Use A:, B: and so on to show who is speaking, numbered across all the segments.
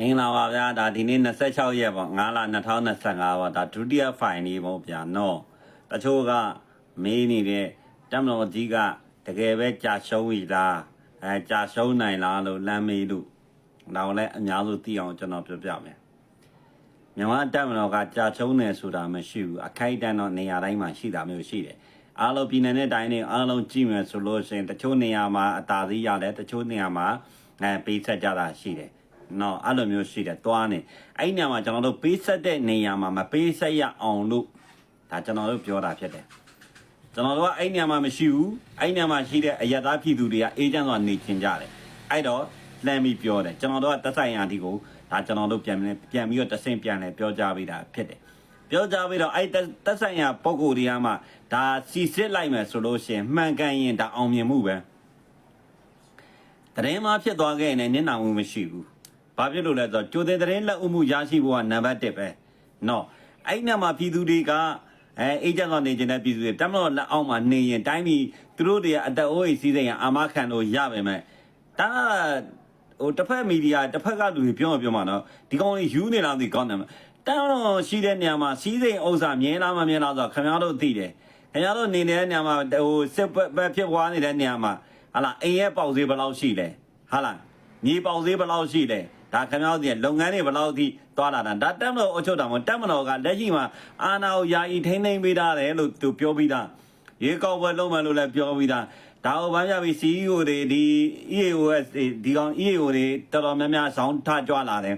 A: မင်္ဂလာပါဗျာဒါဒီနေ့26ရက်ပေါ့9လ2025ပေါ့ဒါဒုတိယဖိုင်လေးပေါ့ဗျာနော်တချို့ကမေးနေတဲ့တမတော်ကြီးကတကယ်ပဲကြာရှုံးပြီလားအဲကြာရှုံးနိုင်လားလို့လမ်းမေးလို့တော့လည်းအများစုသိအောင်ကျွန်တော်ပြောပြမယ်မြန်မာတမတော်ကကြာရှုံးတယ်ဆိုတာမရှိဘူးအခိုက်အတန့်တော့နေရာတိုင်းမှာရှိတာမျိုးရှိတယ်အားလုံးပြည်နယ်နဲ့တိုင်းနဲ့အားလုံးကြည့်မယ်ဆိုလို့ရှိရင်တချို့နေရာမှာအသာစီးရတယ်တချို့နေရာမှာအဲပေးဆက်ကြတာရှိတယ် နော်အဲ့လိုမျိုးရှိတယ်သွားနေအဲ့ဒီနေရာမှာကျွန်တော်တို့ပေးဆက်တဲ့နေရာမှာမပေးဆက်ရအောင်လို့ဒါကျွန်တော်တို့ပြောတာဖြစ်တယ်ကျွန်တော်တို့ကအဲ့ဒီနေရာမှာမရှိဘူးအဲ့ဒီနေရာမှာရှိတဲ့အယက်သားပြည်သူတွေကအေဂျင့်ဆိုတာနေချင်ကြတယ်အဲ့တော့လှမ်းပြီးပြောတယ်ကျွန်တော်တို့ကတက်ဆိုင်ရာဒီကိုဒါကျွန်တော်တို့ပြန်ပြန်ပြန်ပြီးတော့တဆင့်ပြန်လဲပြောကြပေးတာဖြစ်တယ်ပြောကြပြီးတော့အဲ့တက်ဆိုင်ရာပုံကိုယ်တွေကမှဒါစီစစ်လိုက်မယ်ဆိုလို့ရှိရင်မှန်ကန်ရင်ဒါအောင်မြင်မှုပဲတရင်မှာဖြစ်သွားခဲ့ရင်လည်းနင့်နာမှုမရှိဘူး ဘာဖြစ်လို့လဲဆိုတော့ကြိုတဲ့တဲ့လက်ဥမှုရရှိဖို့ကနံပါတ်1ပဲနော်အဲ့ညမှာပြည်သူတွေကအဲအေဂျင့်ဆောင်နေခြင်းတဲ့ပြည်သူတွေတမတော်လက်အောက်မှာနေရင်တိုင်းပြည်သူတို့တွေကအတက်အိုးအိမ်စီးစိမ်ရအာမခံလို့ရပါမယ်ဒါဟိုတစ်ဖက်မီဒီယာတစ်ဖက်ကလူတွေပြောပြောမှနော်ဒီကောင်တွေယူနေလားမသိကောင်းတယ်တန်းတော်ရှိတဲ့နေရာမှာစီးစိမ်ဥစ္စာမြင်လားမမြင်လားဆိုတော့ခင်ဗျားတို့သိတယ်ခင်ဗျားတို့နေနေတဲ့နေရာမှာဟိုစစ်ပွဲဖြစ်ပွားနေတဲ့နေရာမှာဟာလားအိမ်ရဲ့ပေါက်ဈေးဘယ်လောက်ရှိလဲဟာလားမြေပေါက်ဈေးဘယ်လောက်ရှိလဲ ဒါခင်ဗျားတို့ဒီလုပ်ငန်းတွေဘယ်လောက်အထိသွားလာတာဒါတက်မလို့အချုပ်တာမတက်မလို့ကလက်ရှိမှာအာနာကိုယာယီထိမ့်သိမ့်ပေးတာတယ်လို့သူပြောပြီးသားရေကောက်ပွဲလုံးမယ်လို့လည်းပြောပြီးသားဒါကိုဗန်းပြပြီး CEO တွေဒီ EAOS တွေဒီကောင် EAO တွေတော်တော်များများဆောင်းထကြွလာတယ်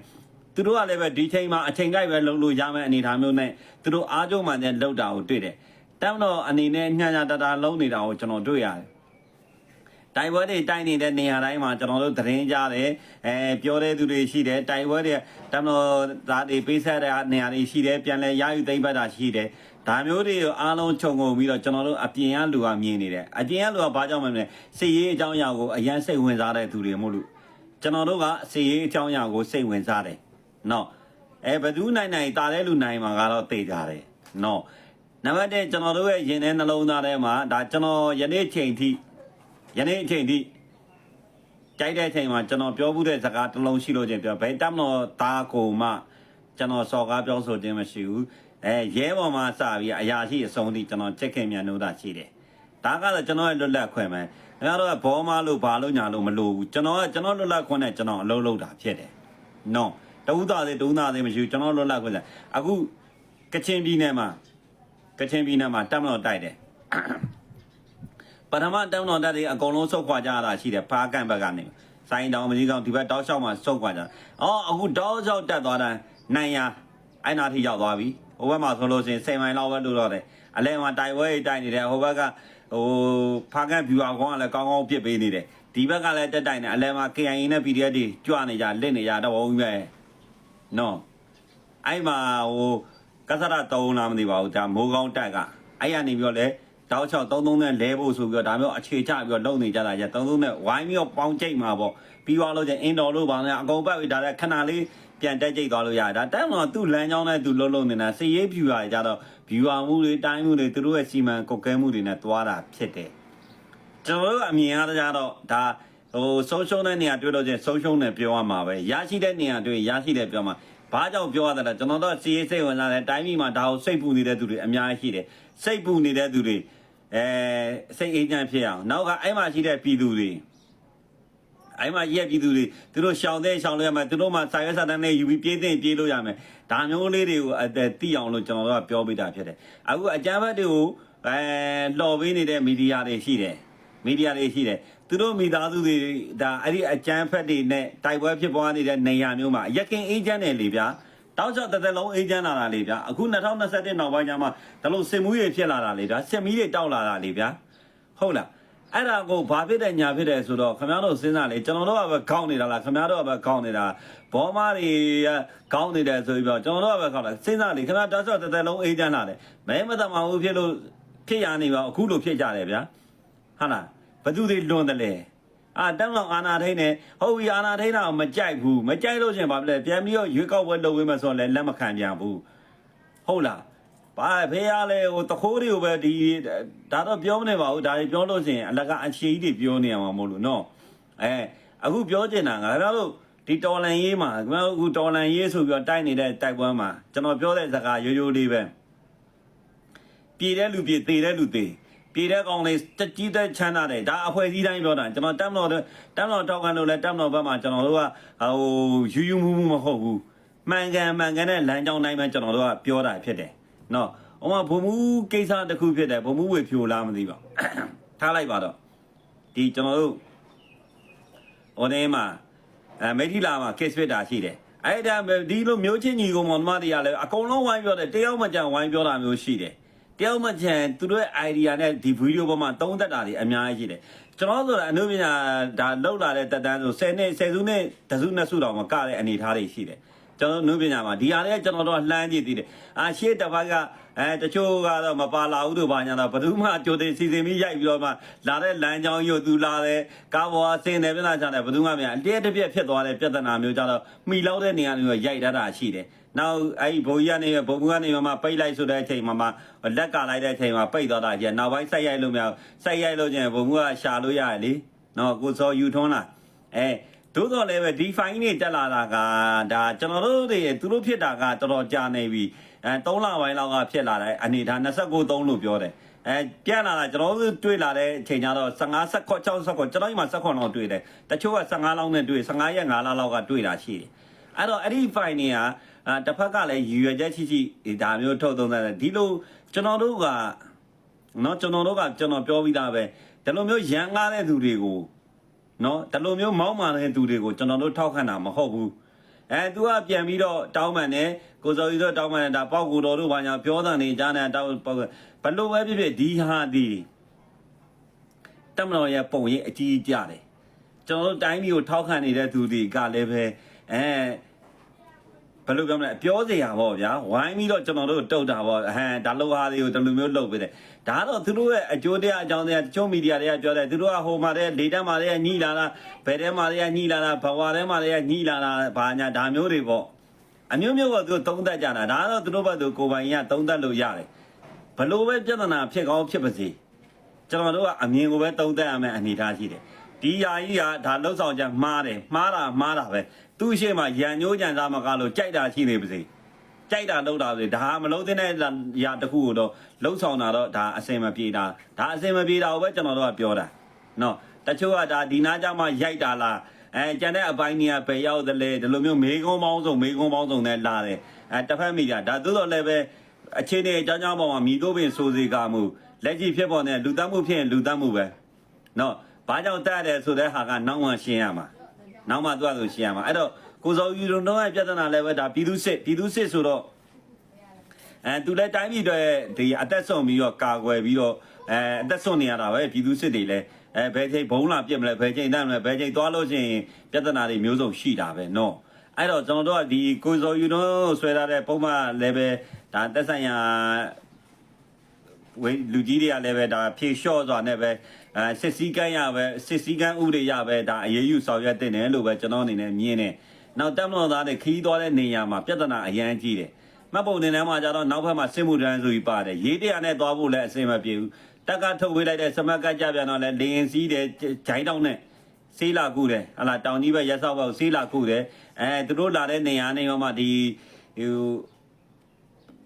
A: သူတို့ကလည်းပဲဒီချိန်မှာအချိန်ကြိုက်ပဲလုပ်လို့ရမယ့်အနေအထားမျိုးနဲ့သူတို့အားကြုံမှနဲ့လောက်တာကိုတွေ့တယ်တက်မလို့အနေနဲ့ညံ့ညံ့တတာလုံးနေတာကိုကျွန်တော်တွေ့ရတယ် တိုင်ပွဲတွေတိုက်နေတဲ့နေရာတိုင်းမှာကျွန်တော်တို့သတင်းကြားတယ်အဲပြောတဲ့သူတွေရှိတယ်တိုင်ပွဲတွေတမလို့သားတွေပေးဆက်တဲ့နေရာတွေရှိတယ်ပြန်လဲရယူသိမ့်ပတ်တာရှိတယ်ဒါမျိုးတွေကိုအားလုံးခြုံငုံပြီးတော့ကျွန်တော်တို့အပြင်ကလူကမြင်နေတယ်အပြင်ကလူကဘာကြောင့်မလဲစိတ်ရေးအကြောင်းအရာကိုအရန်စိတ်ဝင်စားတဲ့သူတွေမို့လို့ကျွန်တော်တို့ကစိတ်ရေးအကြောင်းအရာကိုစိတ်ဝင်စားတယ်နော်အဲဘယ်သူနိုင်နိုင်တာတဲ့လူနိုင်မှာကတော့သိကြတယ်နော်နံပါတ်1ကျွန်တော်တို့ရဲ့ရင်ထဲနှလုံးသားထဲမှာဒါကျွန်တော်ယနေ့ချိန်ထိ ယနေ့အချိန်ထိကြိုက်တဲ့အချိန်မှာကျွန်တော်ပြောမှုတဲ့စကားတစ်လုံးရှိလို့ချင်းပြောဘယ်တမ်းတော့တာကိုမှကျွန်တော်စော်ကားပြောဆိုခြင်းမရှိဘူးအဲရဲပေါ်မှာစပြီးအရာရှိအဆုံးထိကျွန်တော်ချက်ခင်မြန်လို့တာရှိတယ်ဒါကတော့ကျွန်တော်ရဲ့လွတ်လပ်ခွင့်ပဲခင်ဗျားတို့ကဘောမလို့ဘာလို့ညာလို့မလို့ဘူးကျွန်တော်ကကျွန်တော်လွတ်လပ်ခွင့်နဲ့ကျွန်တော်အလုပ်လုပ်တာဖြစ်တယ်နော်တဦးသားသေးတဦးသားသေးမရှိဘူးကျွန်တော်လွတ်လပ်ခွင့်လဲအခုကချင်ပြည်နယ်မှာကချင်ပြည်နယ်မှာတက်မလို့တိုက်တယ် ပထမတောင်းတော်တက်တွေအကုန်လုံးဆုတ်ခွာကြရတာရှိတယ်ဖားကန်ဘက်ကနေစိုင်းတောင်မကြီးကောင်ဒီဘက်တောက်လျှောက်မှာဆုတ်ခွာကြအော်အခုတောက်လျှောက်တက်သွားတာနိုင်ရအဲ့နာထိရောက်သွားပြီဟိုဘက်မှာဆိုလို့ရှိရင်စိန်မိုင်လောက်ပဲလို့တော့တယ်အလဲမှာတိုင်ဝဲတိုက်နေတယ်ဟိုဘက်ကဟိုဖားကန်ဗျူဟာကောင်ကလည်းကောင်းကောင်းပြစ်ပေးနေတယ်ဒီဘက်ကလည်းတက်တိုင်နေအလဲမှာ KIA နဲ့ PDF တွေကြွနေကြလက်နေကြတော့ဘုံပဲနော်အဲ့မှာဟိုကစရတုံးလားမသိပါဘူးဒါမိုးကောင်းတက်ကအဲ့ရနေပြီးတော့လေ တောက်ချောက်33နဲ့လဲဖို့ဆိုပြီးတော့ဒါမျိုးအခြေချပြီးတော့လုံနေကြတာကြ33နဲ့ဝိုင်းပြီးတော့ပေါင်းကြိတ်မှာပေါ့ပြီးသွားလို့ချင်းအင်တော်လို့ပါလဲအကုန်ပတ်ပြီးဒါလည်းခဏလေးပြန်တက်ကြိတ်သွားလို့ရတယ်ဒါတက်တော့သူ့လမ်းကြောင်းနဲ့သူလှုပ်လှုပ်နေတာစည်ရေးဖြူရကြတော့ဖြူရမှုတွေတိုင်းမှုတွေသူတို့ရဲ့စီမံကုတ်ကဲမှုတွေနဲ့တွားတာဖြစ်တယ်ကျွန်တော်တို့အမြင်ရကြတော့ဒါဟိုဆုံးရှုံးတဲ့နေရာတွေ့လို့ချင်းဆုံးရှုံးတယ်ပြောရမှာပဲရရှိတဲ့နေရာတွေ့ရရှိတယ်ပြောမှာဘာကြောင့်ပြောရတာလဲကျွန်တော်တို့စီရေးစိတ်ဝင်စားတယ်တိုင်းပြည်မှာဒါကိုစိတ်ပူနေတဲ့သူတွေအများကြီးရှိတယ်စိတ်ပူနေတဲ့သူတွေ အဲစိတ်အေးချမ်းဖြစ်အောင်နောက်ကအဲ့မှာရှိတဲ့ပြည်သူတွေအဲ့မှာရက်ပြည်သူတွေသူတို့ရှောင်တဲ့ရှောင်လို့ရမယ်သူတို့မှစာရွက်စာတမ်းနဲ့ယူပြီးပြေးတဲ့ပြေးလို့ရမယ်ဒါမျိုးလေးတွေကိုအတိအောင်လို့ကျွန်တော်တို့ကပြောပေးတာဖြစ်တယ်အခုအကြမ်းဖက်တွေကိုအဲလှော်ပေးနေတဲ့မီဒီယာတွေရှိတယ်မီဒီယာတွေရှိတယ်သူတို့မိသားစုတွေဒါအဲ့ဒီအကြမ်းဖက်တွေနဲ့တိုက်ပွဲဖြစ်ပွားနေတဲ့နေရာမျိုးမှာရခင်အေးချမ်းတယ်လေဗျာ တောက်ချောက်တစ်သက်လုံးအေးချမ်းလာတာလေဗျာအခု2021နောက်ပိုင်းကျမှဒါလို့စင်မှုတွေဖြစ်လာတာလေဗျာစက်မီးတွေတောက်လာတာလေဗျာဟုတ်လားအဲ့ဒါကိုဘာဖြစ်တဲ့ညာဖြစ်တယ်ဆိုတော့ခင်ဗျားတို့စဉ်းစားလေကျွန်တော်တို့ကပဲခေါင်းနေတာလားခင်ဗျားတို့ကပဲခေါင်းနေတာဘောမားတွေကခေါင်းနေတယ်ဆိုပြီးတော့ကျွန်တော်တို့ကပဲခေါင်းတာစဉ်းစားလေခင်ဗျားတောက်ချောက်တစ်သက်လုံးအေးချမ်းလာတယ်မဲမတမဘူးဖြစ်လို့ဖြစ်ရနေပါအခုလိုဖြစ်ကြတယ်ဗျာဟုတ်လားဘသူတွေလွန်တယ်လေ အာတန်းလောက်အာနာထိန်နေဟုတ်ပြီအာနာထိန်တာမကြိုက်ဘူးမကြိုက်လို့ရှင်ဘာဖြစ်လဲပြန်ပြီးတော့ရွေးကောက်ပွဲလုပ်ဝေးမယ်ဆိုတော့လည်းလက်မခံပြန်ဘူးဟုတ်လားဘာဖေးရလဲဟိုတခိုးတွေကိုပဲဒီဒါတော့ပြောမနေပါဘူးဒါတွေပြောလို့ရှိရင်အလကအချီကြီးတွေပြောနေရမှာမဟုတ်လို့နော်အဲအခုပြောချင်တာငါတို့ဒီဒီတော်လန်ရေးမှာကျွန်တော်အခုတော်လန်ရေးဆိုပြီးတော့တိုက်နေတဲ့တိုက်ပွဲမှာကျွန်တော်ပြောတဲ့စကားရိုးရိုးလေးပဲပြည်တဲ့လူပြည်သေတဲ့လူသေ ပြည်တဲ့ကောင်လေးတကြီးတဲ့ချမ်းသာတယ်ဒါအဖွဲ့အစည်းတိုင်းပြောတာကျွန်တော်တက်မတော်တက်မတော်တောက်ကန်လို့လဲတက်မတော်ဘက်မှာကျွန်တော်တို့ကဟိုယူယူမှုမှုမဟုတ်ဘူးမှန်ကန်မှန်ကန်တဲ့လမ်းကြောင်းတိုင်းပဲကျွန်တော်တို့ကပြောတာဖြစ်တယ်နော်ဟိုမှာဘုံမှုကိစ္စတစ်ခုဖြစ်တယ်ဘုံမှုဝေဖြိုလားမသိပါဘူးထားလိုက်ပါတော့ဒီကျွန်တော်တို့ဟိုနေမှာအဲမိထီလာမှာ case ဖြစ်တာရှိတယ်အဲ့ဒါဒီလိုမျိုးချင်းညီကောင်မောင်မတွေကလည်းအကုန်လုံးဝိုင်းပြောတယ်တယောက်မှကြံဝိုင်းပြောတာမျိုးရှိတယ် တယောက်မှကြံသူတို့ရဲ့ idea နဲ့ဒီ video ပေါ်မှာသုံးသက်တာတွေအများကြီးရှိတယ်ကျွန်တော်ဆိုတာအနုပညာဒါလောက်လာတဲ့တက်တန်းဆို10နှစ်10စုနဲ့တစုနဲ့စုတော်မှာကတဲ့အနေထားတွေရှိတယ် ကျွန်တော်နုပညာမှာဒီဟာလေးကျွန်တော်တို့လှမ်းကြည့်သေးတယ်အာရှေ့တစ်ပတ်ကအဲတချို့ကတော့မပါလာဘူးတို့ဘာညာတော့ဘယ်သူမှကြိုတင်စီစဉ်ပြီးရိုက်ပြီးတော့မှလာတဲ့လမ်းကြောင်းရုပ်သူလာတဲ့ကားပေါ်အစင်းတယ်ပြဿနာချတယ်ဘယ်သူမှမရအတည့်တစ်ပြက်ဖြစ်သွားတဲ့ပြဿနာမျိုးကြတော့မိလောက်တဲ့နေရာမျိုးရိုက်တတ်တာရှိတယ်နောက်အဲ့ဒီဘုံကြီးကနေဘုံဘုံကနေမှပိတ်လိုက်ဆိုတဲ့အချိန်မှာမှလက်ကလိုက်တဲ့အချိန်မှာပိတ်သွားတာကြီးနောက်ပိုင်းဆက်ရိုက်လို့မရဆက်ရိုက်လို့ချင်းဘုံဘုံကရှာလို့ရတယ်လေနော်ကိုစောယူထွန်းလာအဲ သို့တော်လည်းပဲဒီ fine နေတက်လာတာကဒါကျွန်တော်တို့တွေသူတို့ဖြစ်တာကတော်တော်ကြာနေပြီအဲ3လပိုင်းလောက်ကဖြစ်လာတဲ့အနေထား29 3လို့ပြောတယ်အဲပြန်လာတာကျွန်တော်တို့တွေ့လာတဲ့အချိန်ကျတော့15 16 16ကျွန်တော်ဒီမှာ16လောက်တွေ့တယ်တချို့က15လောက်နဲ့တွေ့15ရက်5လလောက်ကတွေ့တာရှိတယ်အဲ့တော့အဲ့ဒီ fine နေကအာတစ်ဖက်ကလည်းရည်ရွယ်ချက်ရှိရှိဒါမျိုးထုတ်သုံးတယ်ဒီလိုကျွန်တော်တို့ကနော်ကျွန်တော်တို့ကကျွန်တော်ပြောပြီးသားပဲဒီလိုမျိုးရန်ကားတဲ့သူတွေကို နော်ဒီလိုမျိုးမောင်းမာတဲ့သူတွေကိုကျွန်တော်တို့ထောက်ခံတာမဟုတ်ဘူးအဲသူကပြန်ပြီးတော့တောင်းပန်တယ်ကိုစော်ကြီးတို့တောင်းပန်တယ်ဒါပေါက်ကူတော်တို့ဘာညာပြောတာနေကြားနေတောင်းပေါက်ဘလို့ပဲဖြစ်ဖြစ်ဒီဟာဒီတမတော်ရဲ့ပုံရိပ်အကြီးကြတယ်ကျွန်တော်တို့တိုင်းပြည်ကိုထောက်ခံနေတဲ့သူတွေကလည်းပဲအဲ ဘယ်လိုပြောမလဲပြောစရာပေါ့ဗျာဝိုင်းပြီးတော့ကျွန်တော်တို့တုတ်တာပေါ့ဟမ်ဒါလောက်ဟာတွေကိုဒီလိုမျိုးလုပ်ပေးတယ်ဒါတော့သူတို့ရဲ့အကျိုးတရားအကြောင်းတရားတချို့မီဒီယာတွေကပြောတယ်သူတို့ကဟိုမှာတဲ့ဒေတာမှာတွေကညှိလာတာဘယ်ထဲမှာတွေကညှိလာတာဘဝထဲမှာတွေကညှိလာတာဘာညာဒါမျိုးတွေပေါ့အမျိုးမျိုးကသူတို့သုံးသပ်ကြတာဒါတော့သူတို့ဘက်သူကိုယ်ပိုင်ကြီးကသုံးသပ်လို့ရတယ်ဘလို့ပဲပြဿနာဖြစ်ကောင်းဖြစ်ပါစေကျွန်တော်တို့ကအမြင်ကိုပဲသုံးသပ်ရမယ်အနေထားရှိတယ်ဒီယာကြီးကဒါလှုပ်ဆောင်ချက်မှားတယ်မှားတာမှားတာပဲ သူ့ရှိမှရန်ညိုးကြံသားမကလို့ကြိုက်တာရှိနေပါစေကြိုက်တာလှုပ်တာပဲဒါမလုံးတဲ့ရာတစ်ခုကိုတော့လှုပ်ဆောင်တာတော့ဒါအစင်မပြေတာဒါအစင်မပြေတာကိုပဲကျွန်တော်တို့ကပြောတာနော်တချို့ကဒါဒီနားကြမှာရိုက်တာလားအဲကျန်တဲ့အပိုင်းကြီးကပဲရောက်တယ်လေဒီလိုမျိုးမေကုန်းပေါင်းစုံမေကုန်းပေါင်းစုံနဲ့လာတယ်အဲတစ်ဖက်မိတာဒါသို့တော်လည်းပဲအခြေအနေအကြောင်းကြောင်းပေါ်မှာမိတို့ပင်စိုးစီကမှုလက်ကြီးဖြစ်ပေါ်နေလူသားမှုဖြစ်ရင်လူသားမှုပဲနော်ဘာကြောင့်တတ်တယ်ဆိုတဲ့ဟာကနောက်မှရှင်းရမှာ နောက်မှသူကဆိုရှင်းရမှာအဲ့တော့ကိုစောယူလုံးရဲ့ပြဿနာလည်းပဲဒါပြည်သူစစ်ပြည်သူစစ်ဆိုတော့အဲသူလည်းတိုင်းပြည်တွေဒီအသက်ဆုံးပြီးတော့ကာကွယ်ပြီးတော့အဲအသက်ဆုံးနေရတာပဲပြည်သူစစ်တွေလည်းအဲဘယ်ချိန်ဘုံလာပြစ်မလဲဘယ်ချိန်တတ်မလဲဘယ်ချိန်သွားလို့ရှိရင်ပြဿနာတွေမျိုးစုံရှိတာပဲနော်အဲ့တော့ကျွန်တော်တို့ကဒီကိုစောယူလုံးဆွဲထားတဲ့ပုံမှန်လည်းပဲဒါသက်ဆိုင်ရာဝေးလူကြီးတွေကလည်းပဲဒါဖြေလျှော့စွာနဲ့ပဲ အဲစစ်စည်းကမ်းရပဲစစ်စည်းကမ်းဥပဒေရပဲဒါအရေးယူဆောင်ရွက်တင်တယ်လို့ပဲကျွန်တော်အနေနဲ့မြင်တယ်။နောက်တက်မလို့သားတွေခီးသွားတဲ့နေရာမှာပြဿနာအရန်ကြီးတယ်။မှတ်ပုံတင်ထဲမှာကျတော့နောက်ဘက်မှာစစ်မှုထမ်းဆိုပြီးပါတယ်။ရေးတရနဲ့သွားဖို့လည်းအဆင်မပြေဘူး။တက်ကထုတ်ပေးလိုက်တဲ့စမတ်ကကြပြန်တော့လည်းလေရင်စီးတယ်ဂျိုင်းတောင်းနဲ့ဆေးလာကူတယ်ဟလာတောင်ကြီးဘက်ရက်ဆောက်ဘက်ဆေးလာကူတယ်အဲသူတို့လာတဲ့နေရာနေမှာဒီဟို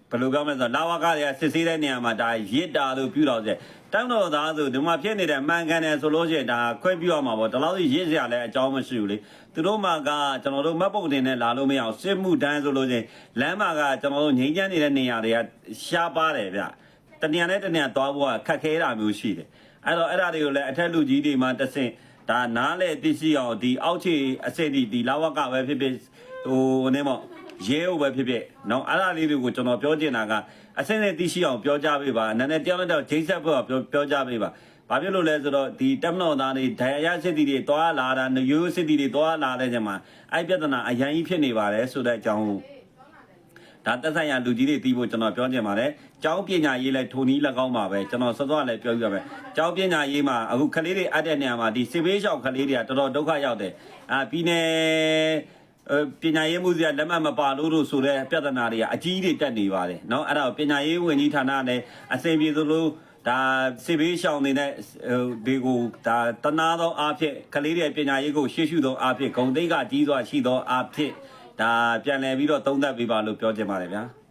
A: ဘယ်လိုကောင်းမလဲဆိုတော့လာဝကတွေကစစ်ဆေးတဲ့နေရာမှာဒါရစ်တာလို့ပြုတော့စေတောင်းတော်သားဆိုဒီမှာဖြစ်နေတဲ့မှန်ကန်တယ်ဆိုလို့ရှိရင်ဒါခွဲပြရမှာပေါ့ဒီလောက်ကြီးရစ်စရာလည်းအကြောင်းမရှိဘူးလေသူတို့မှာကကျွန်တော်တို့မတ်ပုတ်တင်နဲ့လာလို့မရအောင်စစ်မှုတန်းဆိုလို့ရှိရင်လမ်းမှာကကျွန်တော်တို့ငိမ့်ချမ်းနေတဲ့နေရာတွေကရှားပါတယ်ဗျတနေရာနဲ့တနေရာသွားဖို့ကခက်ခဲတာမျိုးရှိတယ်အဲ့တော့အဲ့ဒါတွေကိုလည်းအထက်လူကြီးတွေမှာတဆင့်ဒါနားလေသိရှိအောင်ဒီအောက်ခြေအစစ်ဒီဒီလာဝကပဲဖြစ်ဖြစ်ဟိုနေမော့ ရဲဟုတ်ပဲဖြစ်ဖြစ်နော်အဲ့ဒါလေးတွေကိုကျွန်တော်ပြောချင်တာကအစင်းနဲ့သိရှိအောင်ပြောကြပေးပါနာနဲ့တယောက်နဲ့တယောက်ဂျိတ်ဆက်ဘက်ကပြောပြောကြပေးပါဘာဖြစ်လို့လဲဆိုတော့ဒီတက်မတော်သားတွေဒိုင်ရစစ်တီတွေတွားလာတာရိုးရိုးစစ်တီတွေတွားလာတဲ့ချိန်မှာအဲ့ပြဿနာအရန်ကြီးဖြစ်နေပါတယ်ဆိုတဲ့အကြောင်းဒါသက်ဆိုင်ရာလူကြီးတွေတီးဖို့ကျွန်တော်ပြောချင်ပါတယ်။ကျောင်းပညာရေးလည်းထုံနီး၎င်းပါပဲ။ကျွန်တော်စောစောလည်းပြောပြရမယ်။ကျောင်းပညာရေးမှာအခုကလေးတွေအပ်တဲ့နေရာမှာဒီစေဘေးရှောင်ကလေးတွေကတော်တော်ဒုက္ခရောက်တယ်။အာပြီးနေ ပညာရေးမှုစီကလက်မှတ်မပါလို့လို့ဆိုတဲ့ပြဿနာတွေကအကြီးတွေတက်နေပါတယ်เนาะအဲ့ဒါကိုပညာရေးဝန်ကြီးဌာနနဲ့အစင်ပြေသလို ဒါစေဘေးရှောင်းနေတဲ့ဟိုဒီကိုဒါတနာသောအားဖြင့်ကလေးတွေပညာရေးကိုရှေ့ရှုသောအားဖြင့်ဂုံတိတ်ကကြီးစွာရှိသောအားဖြင့်ဒါပြန်လည်ပြီးတော့သုံးသပ်ပေးပါလို့ပြောချင်ပါတယ်ဗျာ။